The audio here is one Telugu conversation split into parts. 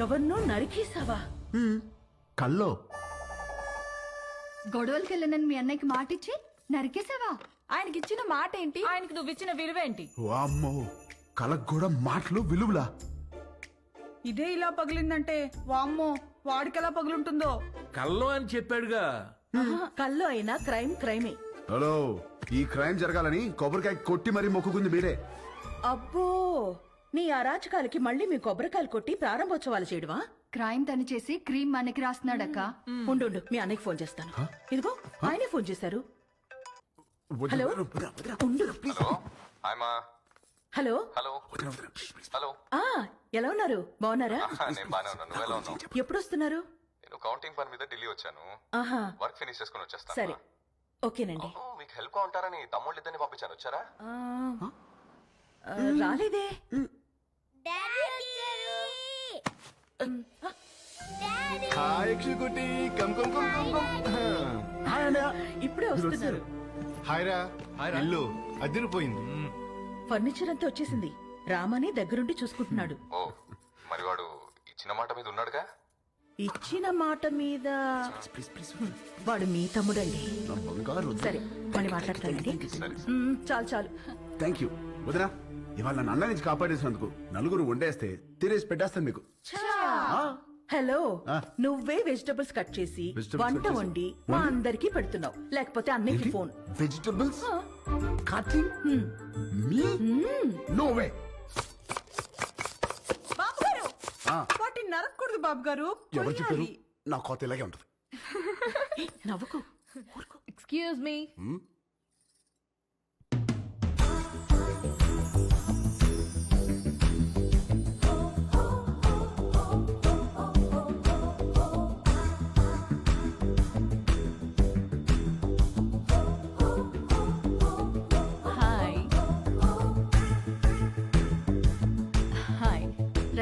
ఎవరినో నరికేసావా కల్లో. గొడవలకి వెళ్ళనని మీ అన్నయ్యకి మాటిచ్చి నరికేసావా ఆయనకి ఇచ్చిన మాట ఏంటి ఆయనకి నువ్వు ఇచ్చిన విలువేంటి వామ్మో కలకు కూడా మాటలు విలువలా. ఇదే ఇలా పగిలిందంటే వామ్మో వాడికెలా పగులుంటుందో? కల్లో అని చెప్పాడుగా. కల్లో అయినా క్రైమ్ క్రైమే. హలో ఈ క్రైమ్ జరగాలని కొబ్బరికాయ కొట్టి మరీ మొక్కుకుంది మీరే. అబ్బో నీ అరాచకాలకి మళ్ళీ మీ కొబ్బరికాయలు కొట్టి ప్రారంభోత్సవాలు చేయడమా? క్రైమ్ తను చేసి క్రీమ్ మనకి రాస్తున్నాడక్క. ఉండు ఉండు, మీ అన్నయ్యకి ఫోన్ చేస్తాను. ఇదిగో ఆయనే ఫోన్ చేశారు. హలో? ఉండు. హాయ్ మా. హలో? హలో? హలో? ఆ ఎలా ఉన్నారు? బాగున్నారా? నేను బానే ఉన్నాను. నువ్వు ఎలా ఉన్నావు? ఎప్పుడు వస్తున్నారు నేను కౌంటింగ్ పని మీద ఢిల్లీ వచ్చాను. ఆహా. వర్క్ ఫినిష్ చేసుకుని వచ్చేస్తాను. సరే ఓకేనండి. అవును, మీకు హెల్ప్గా ఉంటారని తమ్ముళ్ళు ఇద్దరిని పంపించాను. వచ్చారా? ఆ, ఆ, రాలేదే. Hi యక్షికుటి come come come come. Come ఇప్పుడే వస్తున్నారు. హాయ్ రా ఇల్లు అదిరిపోయింది ఫర్నిచర్ అంతా వచ్చేసింది. రామని దగ్గరుండి చూసుకుంటున్నాడు. ఓ మరి వాడు ఇచ్చిన మాట మీద ఉన్నాడుగా? ఇచ్చిన మాట మీద వాడు మీ తమ్ముడండి. సరే మళ్ళీ మాట్లాడతానండి చాలు చాలు. థ్యాంక్ యూ వదినా ఇవాళ నన్ను అన్న నుంచి కాపాడేసినందుకు నలుగురు వండేస్తే తినేసి పెట్టేస్తాను మీకు. హలో. నువ్వే వెజిటబుల్స్ కట్ చేసి Vegetables వంట cut వండి మా అందరికి పెడుతున్నావు. లేకపోతే అన్నయ్యకి phone. Vegetables? Cutting? Me? No way. బాబు గారు ఆ. వాటిని నరకూడదు బాబు గారు ఎవరు చెప్పారు. నా కోత ఇలాగే ఉంటుంది. నవ్వుకు. ఎక్స్క్యూజ్ మీ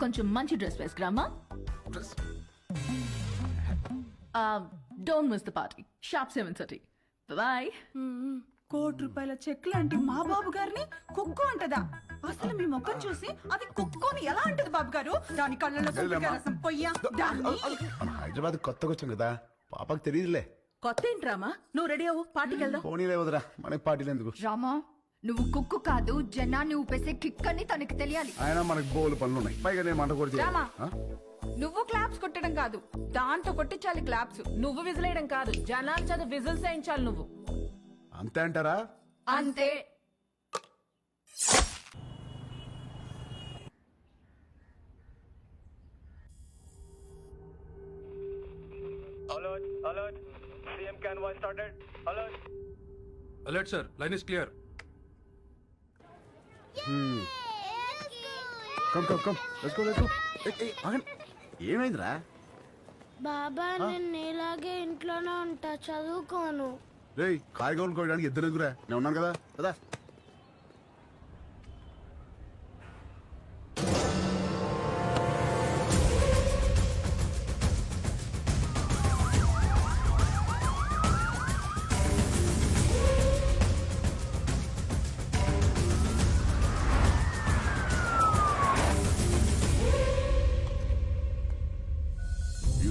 కొంచెం మంచి dress వేసుకురామా don't miss the party sharp seven thirty bye కోటి రూపాయల చెక్ లాంటి మా బాబు గారిని కుక్కు అంటదా? అసలు మీ ముఖం చూసి అది కుక్కుని ఎలా అంటది బాబు గారు? దాని కళ్ళలో రసం పొయ్యా. హైదరాబాద్ కొత్తగా వచ్చాం కదా. పాపకు తెలియదులే. కొత్త ఏంట్రామా నువ్వు రెడీ అవ్వు పార్టీకి వెళ్దాం. పోనీలే వదరా మనకి పార్టీలు ఎందుకు? రామా నువ్వు కుక్కు కాదు జనాన్ని ఊపేసే కిక్ అని తనకి తెలియాలి ఆయన మనకి బోలు పనులు ఉన్నాయి పైగా నేను మంట కూడా. రామా. నువ్వు క్లాప్స్ కొట్టడం కాదు దాంతో కొట్టించాలి క్లాప్స్ నువ్వు విజిలేయడం కాదు జనాల చేత విజిల్స్ వేయించాలి నువ్వు అంతే అంటారా అంతే Alert, alert. CM convoy started. Alert. Alert sir line is clear come come come let's go let's go ఏమైందిరా? బాబా నేను నీలాగే ఇంట్లోనే ఉంటా. చదువుకోను. రేయ్ కాయగూరలు కోయడానికి ఇద్దరు ఎదుగురా నేను ఉన్నాను కదా. కదా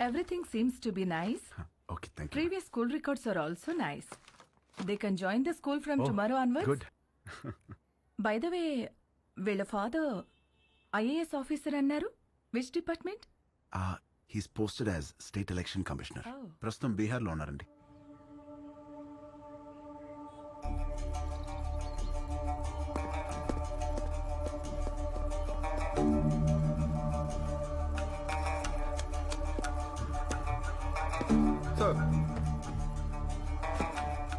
everything seems to be nice okay thank you previous school records are also nice they can join the school from tomorrow onwards good by the way వీళ్ళ ఫాదర్ ఐఏఎస్ ఆఫీసర్ అన్నారు. Which department he's posted as state election commissioner Oh. ప్రస్తుతం బీహార్లో ఉన్నారండి.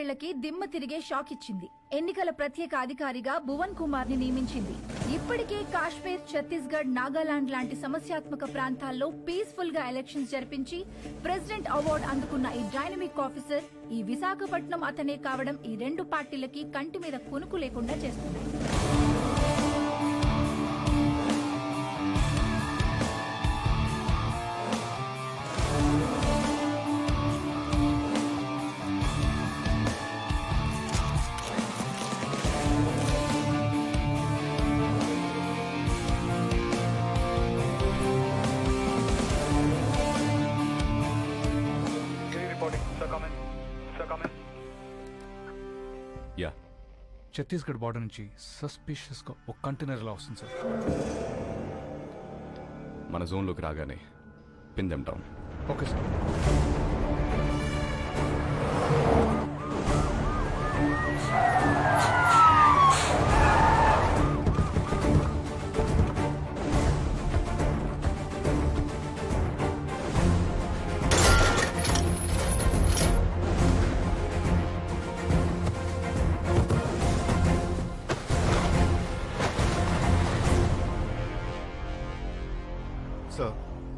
కేంద్రం దిమ్మ తిరిగే షాక్ ఇచ్చింది. ఎన్నికల ప్రత్యేక అధికారిగా భువన్ కుమార్ని నియమించింది. ఇప్పటికే కాశ్మీర్ ఛత్తీస్గఢ్ నాగాలాండ్ లాంటి సమస్యాత్మక ప్రాంతాల్లో పీస్ఫుల్గా ఎలక్షన్స్ జరిపించి ప్రెసిడెంట్ అవార్డు అందుకున్న ఈ డైనమిక్ ఆఫీసర్ ఈ విశాఖపట్నం అతనే కావడం ఈ రెండు పార్టీలకి కంటి మీద కునుకు లేకుండా చేస్తున్నాయి ఛత్తీస్గఢ్ బార్డర్ నుంచి సస్పిషియస్గా ఒక కంటైనర్ ఇలా వస్తుంది సార్? మన జోన్లోకి రాగానే పిందెం down. Okay sir.